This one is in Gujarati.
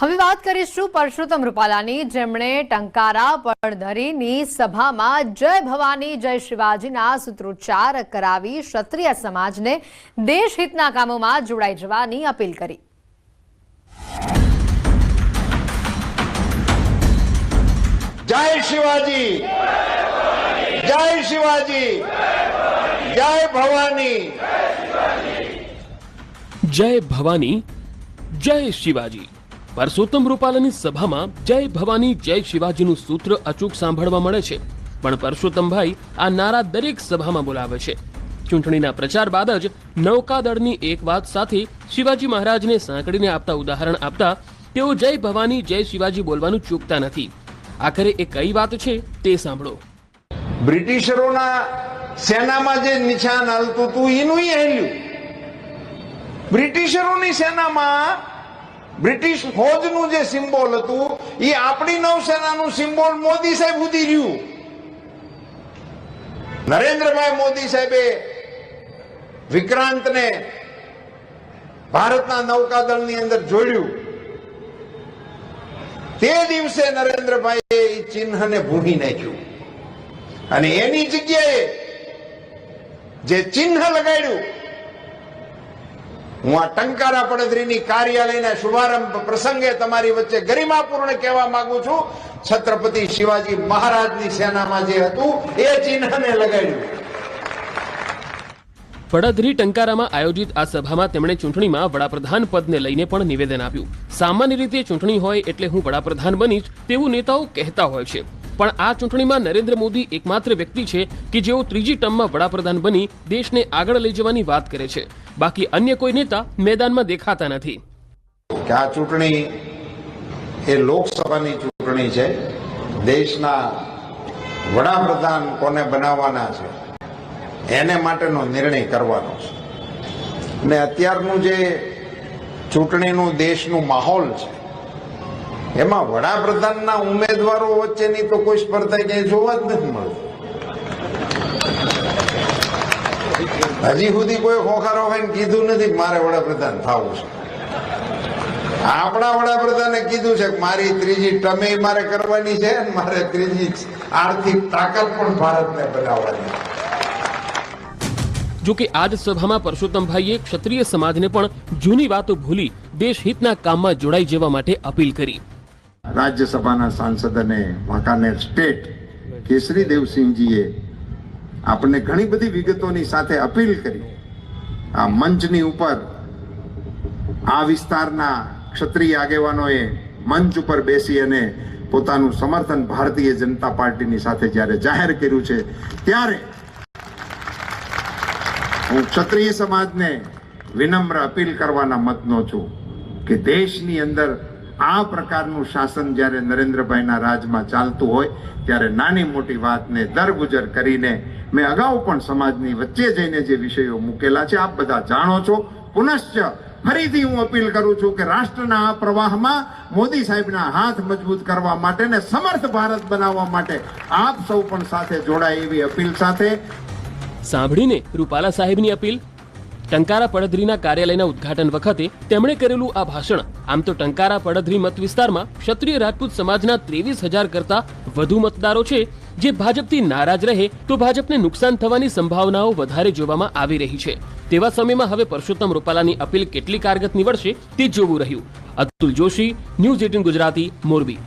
હવે વાત કરીશું પરસોત્તમ રૂપાલાની. જેમણે ટંકારા પડધરીની સભામાં જય ભવાની જય શિવાજીના સૂત્રોચ્ચાર કરાવી ક્ષત્રિય સમાજને દેશહિતના કામોમાં જોડાઈ જવાની અપીલ કરી. જય શિવાજી જય શિવાજી જય ભવાની. જય ભવાની જય શિવાજી. પરસોત્તમ રૂપાલાની સભામાં જય ભવાની, જય શિવાજીનું સૂત્ર અચૂક સાંભળવા મળે છે. પણ પરસોત્તમભાઈ આ નારા દરેક સભામાં બોલાવે છે. ચૂંટણીના પ્રચાર બાદ જ નૌકાદળની એક વાત સાથે શિવાજી મહારાજને સાંકળીને આપતા ઉદાહરણ આપતા તેઓ જય ભવાની, જય શિવાજી બોલવાનું ચૂકતા નથી. આખરે એ કઈ વાત છે તે સાંભળો. બ્રિટિશરોના સેનામાં જે નિશાન હાલતું હતું, એનું હેલ્યું. બ્રિટિશરોની સેનામાં બ્રિટિશ ફોજનું જે સિમ્બોલ હતું, એ આપણી નૌસેનાનું સિમ્બોલ મોદી સાહેબ સુધી રહ્યું. નરેન્દ્રભાઈ મોદી સાહેબે વિક્રાંતને ભારતના નૌકાદળની અંદર જોડ્યું. તે દિવસે નરેન્દ્રભાઈએ એ ચિહ્નને ભૂંગી નાખ્યું. અને એની જગ્યાએ જે ચિહ્ન લગાડ્યું હું આ ટંકારા પડદરીની કાર્યાલયના શુભારંભ પ્રસંગે તમારી વચ્ચે ગરિમાપૂર્ણ કહેવા માંગુ છું. છત્રપતિ શિવાજી મહારાજની સેનામાં જે હતું, એ ચિહ્નને લગાડ્યું. પડધરી ટંકારામાં આયોજિત આ સભામાં તેમણે ચૂંટણીમાં વડાપ્રધાન પદને લઈને પણ નિવેદન આપ્યું. સામાન્ય રીતે ચૂંટણી હોય એટલે હું વડાપ્રધાન બનીશ તેવું નેતાઓ કહેતા હોય છે. પણ આ ચૂંટણીમાં નરેન્દ્ર મોદી એકમાત્ર વ્યક્તિ છે કે જેઓ ત્રીજી ટર્મમાં વડાપ્રધાન બની દેશને આગળ લઈ જવાની વાત કરે છે. બાકી અન્ય કોઈ નેતા મેદાનમાં દેખાતા નથી. કે આ ચૂંટણી એ લોકસભાની ચૂંટણી છે. દેશના વડાપ્રધાન કોને બનાવવાના છે, એને માટેનો નિર્ણય કરવાનો છે. અને અત્યારનું જે ચૂંટણીનું દેશનું માહોલ છે એમાં વડાપ્રધાનના ઉમેદવારો વચ્ચેની તો કોઈ સ્પર્ધા ક્યાંય જોવા જ નથી મળતી. હજી સુધી કોઈ ખોખારો હોય કીધું નથી મારે વડાપ્રધાન થવું છે. આપણા વડાપ્રધાને કીધું છે કે મારી ત્રીજી ટમે મારે કરવાની છે મારે ત્રીજી આર્થિક તાકાત પણ ભારતને બનાવવાની છે. જો કે આજ સભામાં પરસોત્તમભાઈએ ક્ષત્રિય સમાજને પણ જૂની વાતો ભૂલી દેશહિતના કામમાં જોડાઈ જવા માટે અપીલ કરી. રાજ્યસભાના સાંસદ અને વાંકાનેર સ્ટેટ કેસરી દેવસિંહજીએ આપણને ઘણી બધી વિગતોની સાથે અપીલ કરી. આ મંચની ઉપર, આ વિસ્તારના ક્ષત્રિય આગેવાનોએ મંચ ઉપર બેસી અને પોતાનું સમર્થન ભારતીય જનતા પાર્ટીની સાથે જ્યારે જાહેર કર્યું છે, ત્યારે હું ક્ષત્રિય સમાજને વિનમ્ર અપીલ કરવાના મતનો છું કે દેશની અંદર આ પ્રકારનું શાસન જ્યારે નરેન્દ્રભાઈના રાજમાં ચાલતું હોય, ત્યારે નાની મોટી વાતને દરગુજર કરીને મેં અગાઉ પણ સમાજની વચ્ચે જઈને જે વિષયો મૂકેલા છે, આપ બધા જાણો છો. પુનશ્ચ ફરીથી હું અપીલ કરું છું કે રાષ્ટ્રના આ પ્રવાહમાં મોદી સાહેબના હાથ મજબૂત કરવા માટે ને સમર્થ ભારત બનાવવા માટે આપ સૌ પણ સાથે જોડાય એવી અપીલ સાથે. સાંભળીને રૂપાલા સાહેબની અપીલ ટંકારા પડધરીના કાર્યાલયના ઉદ્ઘાટન વખતે તેમણે કરેલું આ ભાષણ. આમ તો ટંકારા પડધરી મત વિસ્તારમાં ક્ષત્રિય રાજપૂત સમાજના ત્રેવીસ હજાર કરતા વધુ મતદારો છે. જે ભાજપથી નારાજ રહે તો ભાજપને નુકસાન થવાની સંભાવનાઓ વધારે જોવામાં આવી રહી છે. તેવા સમયમાં હવે પરસોત્તમ રૂપાલાની અપીલ કેટલી કારગત નીવડશે તે જોવું રહ્યું. Atul Joshi, news eighteen Gujarati, Morbi.